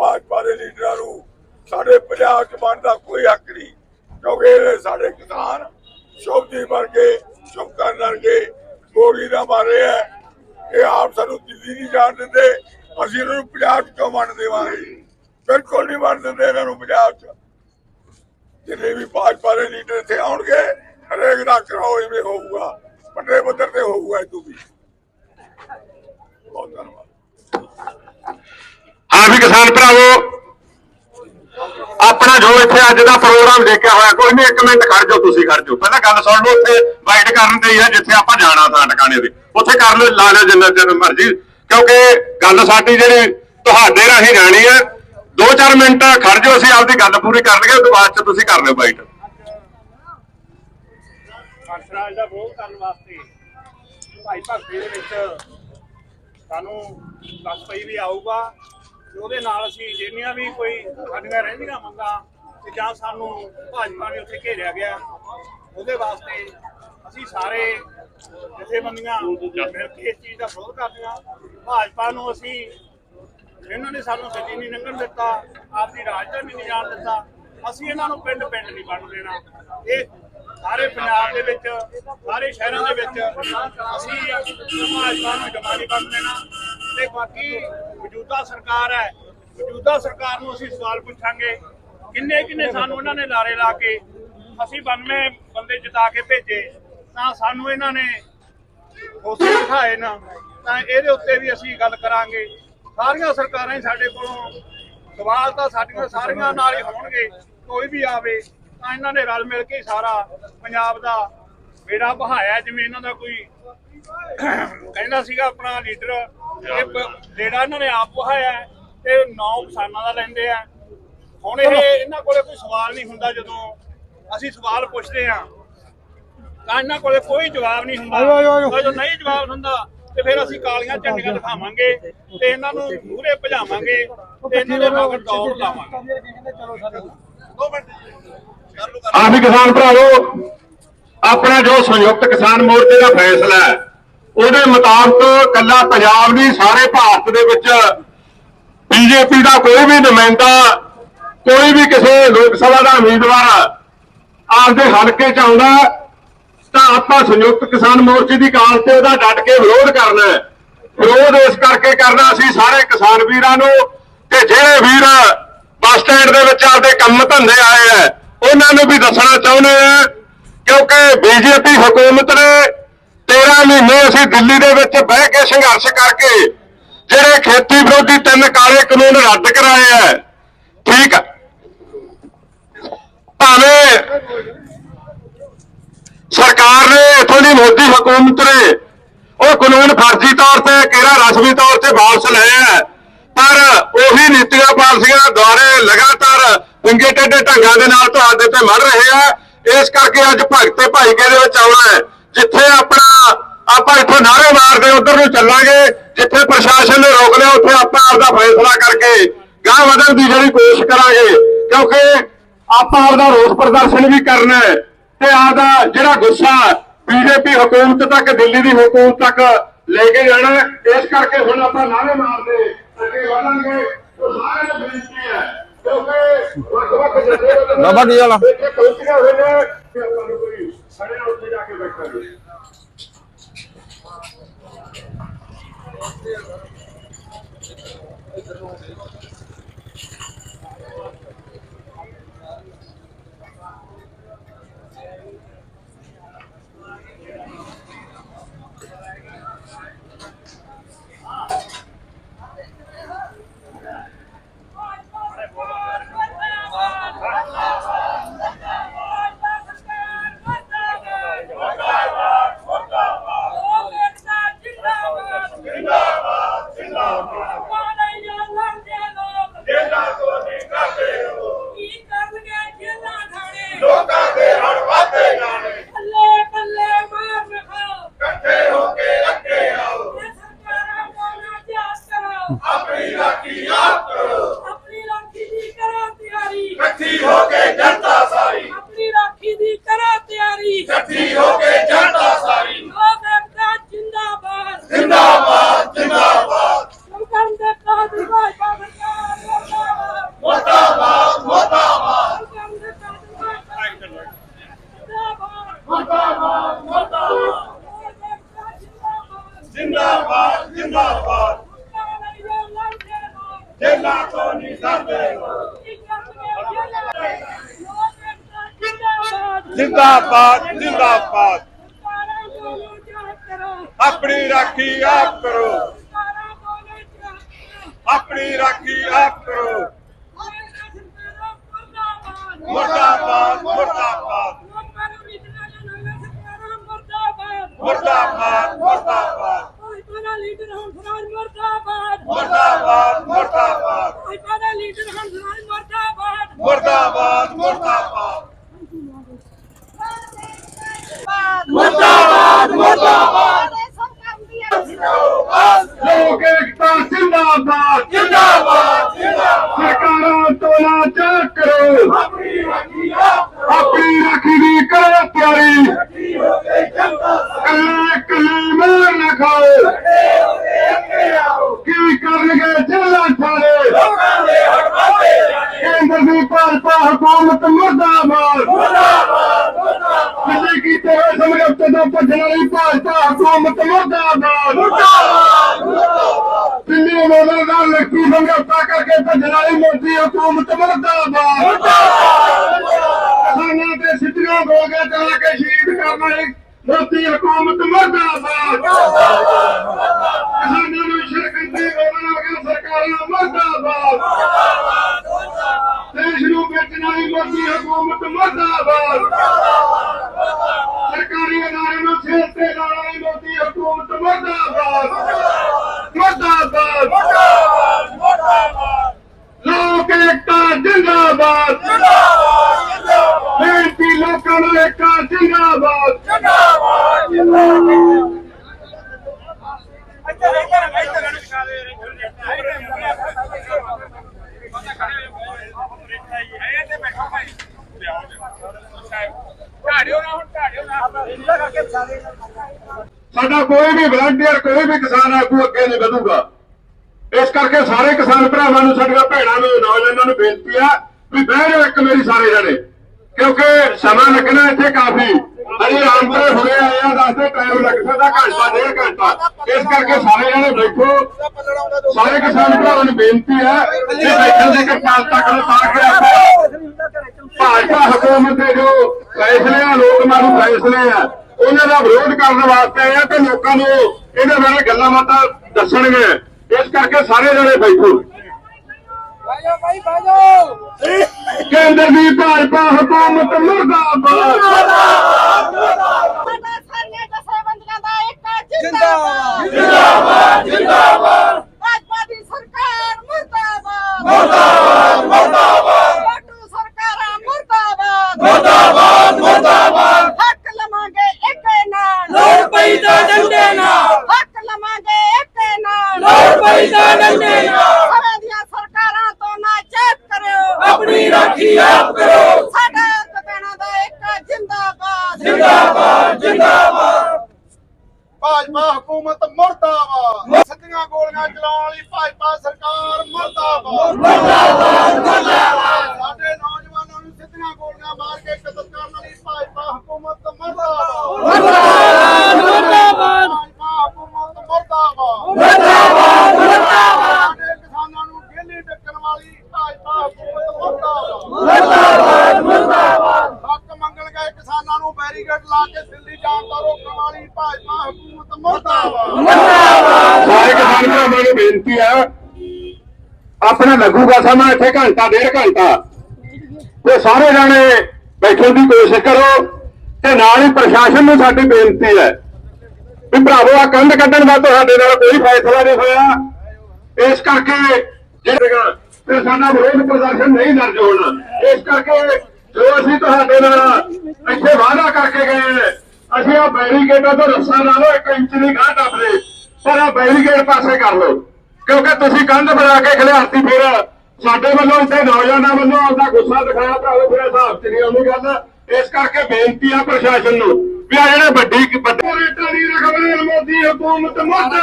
ਭਾਜਪਾ ਦੇ ਲੀਡਰਾਂ ਨੂੰ ਸਾਡੇ ਪੰਜਾਬ 'ਚ ਬਣਦਾ ਕੋਈ ਹੱਕ ਨਹੀਂ। ਕਿਉਂਕਿ ਇਹ ਸਾਡੇ ਕਿਸਾਨ ਸ਼ੋਭਜੀ ਵਰਗੇ ਸ਼ੁਭ ਵਰਗੇ ਗੋਲੀ ਦਾ ਮਾਰੇ ਹੈ ਇਹ ਆਪ ਸਾਨੂੰ ਦਿੱਲੀ ਨਹੀਂ ਜਾਣ ਦਿੰਦੇ। ਅਸੀਂ ਇਹਨਾਂ ਨੂੰ ਪੰਜਾਬ 'ਚ ਕਿਉਂ ਵੰਡ ਦੇਵਾਂਗੇ। ਬਿਲਕੁਲ ਨਹੀਂ ਮੰਨ ਦਿੰਦੇ ਇਹਨਾਂ ਨੂੰ ਪੰਜਾਬ 'ਚ। ਜਿੰਨੇ ਵੀ ਭਾਜਪਾ ਦੇ ਲੀਡਰ ਇੱਥੇ ਆਉਣਗੇ, ਹਰੇਕ ਦਾ ਕਰਾਓ ਇਵੇਂ ਹੋਊਗਾ। ਵੱਡੇ ਪੱਧਰ ਤੇ ਹੋਊਗਾ ਇਹ ਤੋਂ ਵੀ। ਬਹੁਤ ਧੰਨਵਾਦ। ਹਾਂ ਵੀ ਕਿਸਾਨ ਭਰਾਵੋ, ਆਪਣਾ ਜੋ ਇੱਥੇ ਅੱਜ ਦਾ ਪ੍ਰੋਗਰਾਮ ਦੇਖਿਆ ਹੋਇਆ, ਕੋਈ ਨਹੀਂ ਇੱਕ ਮਿੰਟ ਖੜ ਜਾਓ, ਤੁਸੀਂ ਖੜ ਜਾਓ। ਪਹਿਲਾਂ ਗੱਲ ਸੁਣ ਲਓ, ਉੱਥੇ ਵਾਈਟ ਕਰਨ ਤੇ ਹੀ ਆ, ਜਿੱਥੇ ਆਪਾਂ ਜਾਣਾ ਤਾਂ ਟਿਕਾਣੇ ਦੇ ਉੱਥੇ ਕਰ ਲਓ, ਲਾ ਲਿਓ ਜਿੰਨਾ ਚਿਰ ਮਰਜ਼ੀ, ਕਿਉਂਕਿ ਗੱਲ ਸਾਡੀ ਜਿਹੜੀ ਤੁਹਾਡੇ ਰਾਹੀਂ ਜਾਣੀ ਹੈ 2-4 ਮਿੰਟ ਖੜ ਜਾਓ, ਅਸੀਂ ਆਪਦੀ ਗੱਲ ਪੂਰੀ ਕਰ ਲਈਏ ਉਸ ਬਾਅਦ ਚ ਤੁਸੀਂ ਕਰ ਲਿਓ ਵਾਈਟ। ਹੰਸਰਾਜ ਦਾ ਵਿਰੋਧ ਕਰਨ ਵਾਸਤੇ ਭਾਈ ਭਗਤੀ ਦੇ ਵਿੱਚ ਸਾਨੂੰ ਦੱਸ ਪਈ ਵੀ ਆਊਗਾ। ਤੇ ਉਹਦੇ ਨਾਲ ਅਸੀਂ ਜਿੰਨੀਆਂ ਵੀ ਕੋਈ ਸਾਡੀਆਂ ਰਹਿੰਦੀਆਂ ਮੰਗਾਂ ਤੇ ਜਾਂ ਸਾਨੂੰ ਭਾਜਪਾ ਨੇ ਉੱਥੇ ਘੇਰਿਆ ਗਿਆ, ਉਹਦੇ ਵਾਸਤੇ ਅਸੀਂ ਸਾਰੇ ਜਥੇਬੰਦੀਆਂ ਮਿਲ ਕੇ ਇਸ ਚੀਜ਼ ਦਾ ਵਿਰੋਧ ਕਰਦੇ ਹਾਂ। ਭਾਜਪਾ ਨੂੰ ਅਸੀਂ ਇਹਨਾਂ ਨੇ ਸਾਨੂੰ ਦਿੱਲੀ ਨਹੀਂ ਲੰਘਣ ਦਿੱਤਾ, ਆਪਦੀ ਰਾਜਧਾਨੀ ਨਹੀਂ ਜਾਣ ਦਿੱਤਾ, ਅਸੀਂ ਇਹਨਾਂ ਨੂੰ ਪਿੰਡ ਪਿੰਡ ਨਹੀਂ ਬਣ ਦੇਣਾ। ਇਹ ਸਾਰੇ ਪੰਜਾਬ ਦੇ ਵਿੱਚ, ਸਾਰੇ ਸ਼ਹਿਰਾਂ ਦੇ ਵਿੱਚ ਅਸੀਂ ਭਾਜਪਾ ਨੂੰ ਜਮਾ ਨਹੀਂ ਬਣ ਦੇਣਾ। ਤੇ ਬਾਕੀ ਮੌਜੂਦਾ ਸਰਕਾਰ ਹੈ, ਮੌਜੂਦਾ ਸਰਕਾਰ ਨੂੰ ਅਸੀਂ ਸਵਾਲ ਪੁੱਛਾਂਗੇ, ਕਿੰਨੇ ਕਿੰਨੇ ਸਾਨੂੰ ਉਹਨਾਂ ਨੇ ਲਾਰੇ ਲਾ ਕੇ ਅਸੀਂ 92 ਬੰਦੇ ਜਿਤਾ ਕੇ ਭੇਜੇ, ਤਾਂ ਸਾਨੂੰ ਇਹਨਾਂ ਨੇ ਉਸੇ ਦਿਖਾਏ ਨਾ, ਤਾਂ ਇਹਦੇ ਉੱਤੇ ਵੀ ਅਸੀਂ ਗੱਲ ਕਰਾਂਗੇ। ਸਾਰੀਆਂ ਸਰਕਾਰਾਂ ਹੀ ਸਾਡੇ ਕੋਲੋਂ ਸਵਾਲ ਤਾਂ ਸਾਡੀਆਂ ਸਾਰੀਆਂ ਨਾਲ ਹੀ ਹੋਣਗੇ, ਕੋਈ ਵੀ ਆਵੇ, ਤਾਂ ਇਹਨਾਂ ਨੇ ਰਲ ਮਿਲ ਕੇ ਸਾਰਾ ਪੰਜਾਬ ਦਾ ਬੇੜਾ ਬਹਾਇਆ, ਜਿਵੇਂ ਇਹਨਾਂ ਦਾ ਕੋਈ ਕਹਿੰਦਾ ਸੀਗਾ, ਆਪਣਾ ਲੀਡਰ ਇਹ ਬ- ਇਹਨਾਂ ਨੇ ਆਪ ਬਹਾਇਆ ਹੈ ਤੇ ਨੌ ਕਿਸਾਨਾਂ ਦਾ ਲੈਂਦੇ ਆ। ਹੁਣ ਇਹ ਇਹਨਾਂ ਕੋਲੇ ਕੋਈ ਸਵਾਲ ਨਹੀਂ ਹੁੰਦਾ ਜਦੋਂ ਅਸੀਂ ਸਵਾਲ ਪੁੱਛਦੇ ਆ ਤਾਂ ਇਹਨਾਂ ਕੋਲੇ ਕੋਈ ਜਵਾਬ ਨਹੀਂ ਹੁੰਦਾ। ਜਦੋਂ ਨਹੀਂ ਜਵਾਬ ਹੁੰਦਾ ਤੇ ਫਿਰ ਅਸੀਂ ਕਾਲੀਆਂ ਝੰਡੀਆਂ ਦਿਖਾਵਾਂਗੇ ਤੇ ਇਹਨਾਂ ਨੂੰ ਮੂਹਰੇ ਭਜਾਵਾਂਗੇ ਤੇ ਇਹਨਾਂ ਦੇ ਮਗਰ ਦੌੜ ਲਾਵਾਂਗੇ। ਕਿਸਾਨ ਭਰਾਵੋ ਆਪਣਾ ਜੋ ਸੰਯੁਕਤ ਕਿਸਾਨ ਮੋਰਚੇ ਦਾ ਫੈਸਲਾ ਹੈ ਉਹਦੇ ਮੁਤਾਬਕ ਕੱਲਾ ਪੰਜਾਬ ਨਹੀਂ, ਸਾਰੇ ਭਾਰਤ ਦੇ ਵਿੱਚ ਬੀਜੇਪੀ ਦਾ ਕੋਈ ਵੀ ਨੁਮਾਇੰਦਾ, ਕੋਈ ਵੀ ਕਿਸੇ ਲੋਕ ਸਭਾ ਦਾ ਉਮੀਦਵਾਰ ਆਪਦੇ ਹਲਕੇ ਚ ਆਉਂਦਾ, ਤਾਂ ਆਪਾਂ ਸੰਯੁਕਤ ਕਿਸਾਨ ਮੋਰਚੇ ਦੀ ਕਾਲ ਤੇ ਉਹਦਾ ਡਟ ਕੇ ਵਿਰੋਧ ਕਰਨਾ ਹੈ। ਵਿਰੋਧ ਇਸ ਕਰਕੇ ਕਰਨਾ, ਅਸੀਂ ਸਾਰੇ ਕਿਸਾਨ ਵੀਰਾਂ ਨੂੰ ਤੇ ਜਿਹੜੇ ਵੀਰ ਬੱਸ ਸਟੈਂਡ ਦੇ ਵਿੱਚ ਆਪਦੇ ਕੰਮ ਧੰਦੇ ਆਏ ਆ ਉਹਨਾਂ ਨੂੰ ਵੀ ਦੱਸਣਾ ਚਾਹੁੰਦੇ ਆ ਕਿਉਂਕਿ ਬੀਜੇਪੀ ਹਕੂਮਤ ਨੇ 13 ਮਹੀਨੇ ਅਸੀਂ ਦਿੱਲੀ ਦੇ ਵਿੱਚ ਬਹਿ ਕੇ ਸੰਘਰਸ਼ ਕਰਕੇ ਜਿਹੜੇ ਖੇਤੀ ਵਿਰੋਧੀ ਤਿੰਨ ਕਾਲੇ ਕਾਨੂੰਨ ਰੱਦ ਕਰਾਏ ਆ, ਠੀਕ ਆ? ਭਾਵੇਂ ਸਰਕਾਰ ਨੇ ਇਥੋਂ ਦੀ ਮੋਦੀ ਹਕੂਮਤ ਨੇ ਉਹ ਕਾਨੂੰਨ ਫਰਜ਼ੀ ਤੌਰ ਤੇ ਕਿਹੜਾ ਰਸਮੀ ਤੌਰ ਤੇ ਵਾਪਸ ਲਏ ਆ, ਪਰ ਉਹੀ ਨੀਤੀਆਂ ਪਾਲਸੀਆਂ ਦੁਆਰੇ ਲਗਾਤਾਰ ਵਿੰਗੇ ਟੇਢੇ ਢੰਗਾਂ ਦੇ ਨਾਲ ਤੁਹਾਡੇ ਤੇ ਮੜ ਰਹੇ ਆ, ਇਸ ਕਰਕੇ ਅੱਜ ਭਗਤੇ ਭਾਈਕੇ ਦੇ ਵਿੱਚ ਆਉਣਾ ਹੈ। ਜਿੱਥੇ ਆਪਣਾ ਆਪਾਂ ਇੱਥੋਂ ਨਾਰੇ ਮਾਰਦੇ ਉਧਰ ਨੂੰ ਚੱਲਾਂਗੇ ਜਿੱਥੇ ਪ੍ਰਸ਼ਾਸਨ ਨੇ ਰੋਕ ਲਿਆ ਉੱਥੇ ਆਪਾਂ ਆਪਦਾ ਫੈਸਲਾ ਕਰਕੇ ਗਾਂ ਵਧਣ ਦੀ ਜਿਹੜੀ ਕੋਸ਼ਿਸ਼ ਕਰਾਂਗੇ ਕਿਉਂਕਿ ਆਪਾਂ ਆਪਦਾ ਰੋਸ ਪ੍ਰਦਰਸ਼ਨ ਵੀ ਕਰਨਾ ਹੈ ਤੇ ਆਦਾ ਜਿਹੜਾ ਗੁੱਸਾ ਬੀਜੇਪੀ ਹਕੂਮਤ ਤੱਕ ਦਿੱਲੀ ਦੀ ਹਕੂਮਤ ਤੱਕ ਲੈ ਕੇ ਜਾਣਾ। ਇਸ ਕਰਕੇ ਹੁਣ ਆਪਾਂ ਨਾਰੇ ਮਾਰਦੇ ਅੱਗੇ ਵਧਾਂਗੇ ਸਾਰਿਆਂ ਨੂੰ ਬੇਨਤੀ ਹੈ ਕਿਉਂਕਿ ਵੱਖ ਵੱਖ ਜਥੇਬੰਦੀਆਂ ਬਾਬਾ ਕੀ ਹਾਲ ਆ? ਇੱਥੇ ਪਹੁੰਚੀਆਂ ਹੋਏ ਨੇ ਕਿ ਆਪਾਂ ਨੂੰ ਕੋਈ ਸਾਡੇ ਨਾਲ ਉੱਥੇ ਜਾ ਕੇ ਬੈਠਾਂਗੇ ਜਿੰਦਾਬਾਦ ਜਿੰਦਾਬਾਦ ਜਿੰਦਾਬਾਦ ਜਿੰਦਾਬਾਦ। ਆਪਣੀ ਰਾਖੀ ਆਪ ਕਰੋ। ਆਪਣੀ ਰਾਖੀ ਆਪ ਕਰੋ। ਮੁਰਦਾਬਾਦ ਮੁਰਦਾਬਾਦ ਮੁਰਦਾਬਾਦ ਮੁਰਦਾਬਾਦ ਲੀਡਰ ਹੰਸਰਾਜ ਮਰਦਾਬਾਦ ਮੁਰਦਾਬਾਦ ਮੁਰਦਾਬਾਦ ਭਾਈਪਾਦਾ ਲੀਡਰ ਹੰਸਰਾਜ ਮਰਦਾਬਾਦ ਮੁਰਦਾਬਾਦ ਮੁਰਦਾਬਾਦ ਮੁਰਦਾਬਾਦ ਮੁਰਦਾਬਾਦ ਸਭ ਕੰਮ ਦੀ ਲੋਕ ਏਕਤਾ ਜਿੰਦਾਬਾਦ ਜਿੰਦਾਬਾਦ ਜਿੰਦਾਬਾਦ ਸਰਕਾਰਾਂ ਤੋਂ ਨਾ ਚੱਕ ਕਰੋ ਆਪਣੀ ਰਾਖੀ ਆਪ ਕਰੋ ਆਪਣੀ ਰਾਖੀ ਦੀ ਕਰੋ ਤਿਆਰੀ ਕੀ ਹੋ ਗਈ ਜਨਤਾ ਕੱਲੇ ਕੱਲੇ ਮਾਰ ਨਾ ਖਾਓ ਸਾਡੇ ਹੋਏ ਅੱਗੇ ਆਓ ਕੀ ਕਰਨਗੇ ਜੇਲਾਂ ਸਾਰੇ ਲੋਕਾਂ ਦੇ ਹੱਕ ਮਾਤੇ ਜਾਣੇ ਕੇਂਦਰ ਦੀ ਭਾਜਪਾ ਹਕੂਮਤ ਮੁਰਦਾਬਾਦ ਮੁਰਦਾਬਾਦ ਮੁਰਦਾਬਾਦ ਕਿਸੇ ਕੀਤੇ ਹੋਏ ਸਮਝੌਤੇ ਤੋਂ ਭੱਜਣ ਵਾਲੀ ਭਾਜਪਾ ਹਕੂਮਤ ਮੁਰਦਾਬਾਦ ਮੁਰਦਾਬਾਦ ਦਿੱਲੀ ਮੋਦਲ ਨਾਲ ਲੱਕੀ ਸਮਝੌਤਾ ਕਰਕੇ ਭੱਜਣ ਵਾਲੀ ਮੋਦੀ ਹਕੂਮਤ ਮੁਰਦਾਬਾਦ ਮੁਰਦਾਬਾਦ ਕਿਸਾਨਾਂ ਤੇ ਸਿੱਧੀਆਂ ਗੋਲੀਆਂ ਚਲਾ ਕੇ ਸ਼ਹੀਦ ਕਰਨ ਵਾਲੀ ਮੋਦੀ ਹਕੂਮਤ ਮੁਰਦਾਬਾਦ ਕਿਸਾਨਾਂ ਨੂੰ ਸ਼ਿਰਕਤੀ ਰੋਣ ਵਾਲੀਆਂ ਸਰਕਾਰਾਂ ਮੁਰਦਾਬਾਦ ਦੇਸ਼ ਨੂੰ ਵੇਚਣ ਵਾਲੀ ਮੋਦੀ ਹਕੂਮਤ ਮੁਰਦਾਬਾਦ ਸਰਕਾਰੀ ਅਦਾਰੇ ਨੂੰ ਸਿਰ ਤੇ ਲਾਉਣ ਵਾਲੀ ਮੋਦੀ ਹਕੂਮਤ ਮੁਰਦਾਬਾਦ ਮੁਰਦਾਬਾਦ ਮੁਰਦਾਬਾਦ ਮੁਰਦਾਬਾਦ ਲੋਕ ਏਕਤਾ ਜਿੰਦਾਬਾਦ। ਬੇਨਤੀ ਲੋਕਾਂ ਨੂੰ ਏਕਤਾ ਜਿੰਦਾਬਾਦ। ਜਿੰਦਾਬਾਦ। ਜਿੰਦਾਬਾਦ ਇੱਥੇ ਇੱਥੇ ਇੱਥੇ ਢਾੜਿਓ ਨਾ ਹੁਣ ਢਾੜਿਓ ਨਾ ਸਾਡਾ ਕੋਈ ਵੀ ਵਲੰਟੀਅਰ ਕੋਈ ਵੀ ਕਿਸਾਨ ਆਗੂ ਅੱਗੇ ਨਹੀਂ ਵਧੂਗਾ। ਇਸ ਕਰਕੇ ਸਾਰੇ ਕਿਸਾਨ ਭਰਾਵਾਂ ਨੂੰ ਸਾਡੀਆਂ ਭੈਣਾਂ ਨੂੰ, ਨੌਜਵਾਨਾਂ ਨੂੰ ਬੇਨਤੀ ਆ ਵੀ ਬਹਿ ਜਾਓ ਇੱਕ ਮੇਰੀ ਸਾਰੇ ਜਣੇ। ਕਿਉਂਕਿ ਸਮਾਂ ਲੱਗਣਾ ਇੱਥੇ ਕਾਫੀ। ਅਸੀਂ ਆਮਪਰੇ ਹੋਏ ਆਏ ਆ ਦੱਸਦੇ ਟਾਈਮ ਲੱਗ ਸਕਦਾ, ਘੰਟਾ, ਡੇਢ ਘੰਟਾ। ਇਸ ਕਰਕੇ ਸਾਰੇ ਜਣੇ ਬੈਠੋ। ਸਾਰੇ ਕਿਸਾਨ ਭਰਾਵਾਂ ਨੂੰ ਬੇਨਤੀ ਹੈ ਕਿ ਬੈਠਣ ਦੀ ਕਿਰਪਾਲ ਤੱਕ ਤਾਂ ਕਿ ਆਪਾਂ ਭਾਜਪਾ ਹਕੂਮਤ ਦੇ ਜੋ ਫੈਸਲੇ ਆ, ਲੋਕ ਮਾਰੂ ਫੈਸਲੇ ਆ, ਉਹਨਾਂ ਦਾ ਵਿਰੋਧ ਕਰਨ ਵਾਸਤੇ ਆਏ ਆ ਤੇ ਲੋਕਾਂ ਨੂੰ ਇਹਦੇ ਬਾਰੇ ਗੱਲਾਂ ਬਾਤਾਂ ਦੱਸਣਗੇ ਇਸ ਕਰਕੇ ਸਾਰੇ ਜਣੇ ਬੈਠੋ। ਕੇਂਦਰ ਦੀ ਭਾਜਪਾ ਹਕੂਮਤ ਮੁਰਦਾਬਾਦ। ਸਾਡਾ ਸਾਰੀਆਂ ਜਥੇਬੰਦੀਆਂ ਦਾ ਇੱਕ ਜਿੰਦਾਬਾਦ। ਜਿੰਦਾਬਾਦ ਜਿੰਦਾਬਾਦ। ਭਾਜਪਾ ਦੀ ਸਰਕਾਰ ਮੁਰਦਾਬਾਦ। ਮੁਰਦਾਬਾਦ ਮੁਰਦਾਬਾਦ ਬਾਟੂ ਸਰਕਾਰਾਂ ਮੁਰਦਾਬਾਦ ਮੁਰਦਾਬਾਦ ਮੁਰਦਾਬਾਦ ਹੱਕ ਲਵਾਂਗੇ ਇੱਕੇ ਨਾਲ ਲੋੜ ਪਈ ਤਾਂ ਡੰਡੇ ਨਾਲ ਹੱਕ ਲਵਾਂਗੇ ਇੱਕੇ ਨਾਲ ਲੋੜ ਪਈ ਤਾਂ ਡੰਡੇ ਨਾਲ ਸਾਰੇ ਦੀਆਂ ਸਰਕਾਰਾਂ ਤੋਂ ਨਾ ਚੈੱਕ ਕਰਿਓ। ਆਪਣੀ ਰਾਖੀ ਆਪ ਕਰੋ। ਸਾਡਾ ਦੁਕਾਨਾਂ ਦਾ ਇੱਕ ਜਿੰਦਾਬਾਦ। ਜਿੰਦਾਬਾਦ ਜਿੰਦਾਬਾਦ। ਭਾਜਪਾ ਹਕੂਮਤ ਮੁਰਦਾਬਾਦ। ਸਿੱਧੀਆਂ ਗੋਲੀਆਂ ਚਲਾਉਣ ਵਾਲੀ ਭਾਜਪਾ ਸਰਕਾਰ ਮੁਰਦਾਬਾਦ ਮੁਰਦਾਬਾਦ ਮੁਰਦਾਬਾਦ ਸਾਡੇ ਨੌਜਵਾਨਾਂ ਨੂੰ ਸਿੱਧੀਆਂ ਗੋਲੀਆਂ ਮਾਰ ਕੇ ਕਤਲ ਕਰਨ ਵਾਲੀ ਭਾਜਪਾ ਹਕੂਮਤ ਮੁਰਦਾਬਾਦ ਮੁਰਦਾਬਾਦ ਭਾਜਪਾ ਹਕੂਮਤ ਮੁਰਦਾਬਾਦ ਮੁਰਦਾਬਾਦ ਮੁਰਦਾਬਾਦ ਸਾਡੇ ਕਿਸਾਨਾਂ ਨੂੰ ਗੇਲੀ ਡੱਕਣ ਵਾਲੀ ਭਾਜਪਾ ਹਕੂਮਤ ਮੁਰਦਾਬਾਦ ਮੁਰਦਾਬਾਦ। ਮੁਰਦਾਬਾਦ ਹੱਕ ਮੰਗਣ ਗਏ ਕਿਸਾਨਾਂ ਨੂੰ ਬੈਰੀਕੇਡ ਲਾ ਕੇ ਦਿੱਲੀ ਜਾਣ ਤੋਂ ਰੋਕਣ ਵਾਲੀ ਭਾਜਪਾ ਹਕੂਮਤ ਮੁਰਦਾਬਾਦ। ਮੁਰਦਾਬਾਦ। ਸਾਰੇ ਕਿਸਾਨ ਭਰਾਵਾਂ ਨੂੰ ਬੇਨਤੀ ਹੈ ਆਪਣਾ ਲੱਗੂਗਾ ਸਮਾਂ ਇੱਥੇ ਘੰਟਾ ਡੇਢ ਘੰਟਾ। ਤੇ ਸਾਰੇ ਜਾਣੇ ਬੈਠਣ ਦੀ ਕੋਸ਼ਿਸ਼ ਕਰੋ ਤੇ ਨਾਲ ਹੀ ਪ੍ਰਸ਼ਾਸਨ ਨੂੰ ਸਾਡੀ ਬੇਨਤੀ ਹੈ ਵੀ ਭਰਾਵੋ ਆ ਕੰਧ ਕੱਢਣ ਦਾ ਤੁਹਾਡੇ ਨਾਲ ਕੋਈ ਫੈਸਲਾ ਨਹੀਂ ਹੋਇਆ। ਇਸ ਕਰਕੇ ਜਿਹੜਾ ਤੇ ਸਾਡਾ ਵਿਰੋਧ ਪ੍ਰਦਰਸ਼ਨ ਨਹੀਂ ਦਰਜ ਹੋਣਾ। ਇਸ ਕਰਕੇ ਜੋ ਅਸੀਂ ਤੁਹਾਡੇ ਨਾਲ ਇੱਥੇ ਵਾਅਦਾ ਕਰਕੇ ਗਏ ਅਸੀਂ ਆ ਬੈਰੀਕੇਡਾਂ ਤੋਂ ਰੱਸਾ ਲਾ ਲਓ, ਇੱਕ ਇੰਚ ਦੀ ਗਾਹ ਟੱਪ ਦੇ, ਪਰ ਆ ਬੈਰੀਕੇਡ ਪਾਸੇ ਕਰ ਲਓ। ਕਿਉਂਕਿ ਤੁਸੀਂ ਕੰਧ ਬਣਾ ਕੇ ਖਿਲਾਰਤੀ ਫਿਰ ਸਾਡੇ ਵੱਲੋਂ ਇੱਥੇ ਨੌਜਵਾਨਾਂ ਵੱਲੋਂ ਆਪਦਾ ਗੁੱਸਾ ਦਿਖਾਇਆ ਭਰਾਵੋ ਫਿਰ ਹਿਸਾਬ ਚ ਨਹੀਂ ਆਉਂਦੀ ਗੱਲ। ਇਸ ਕਰਕੇ ਬੇਨਤੀ ਆ ਪ੍ਰਸ਼ਾਸਨ ਨੂੰ ਵੀ ਆ ਜਿਹੜੇ ਵੱਡੀ ਵੱਡੇ ਰੇਟਾਂ ਦੀ ਰਕਮ ਮੋਦੀ ਹਕੂਮਤ ਮੁੱਦ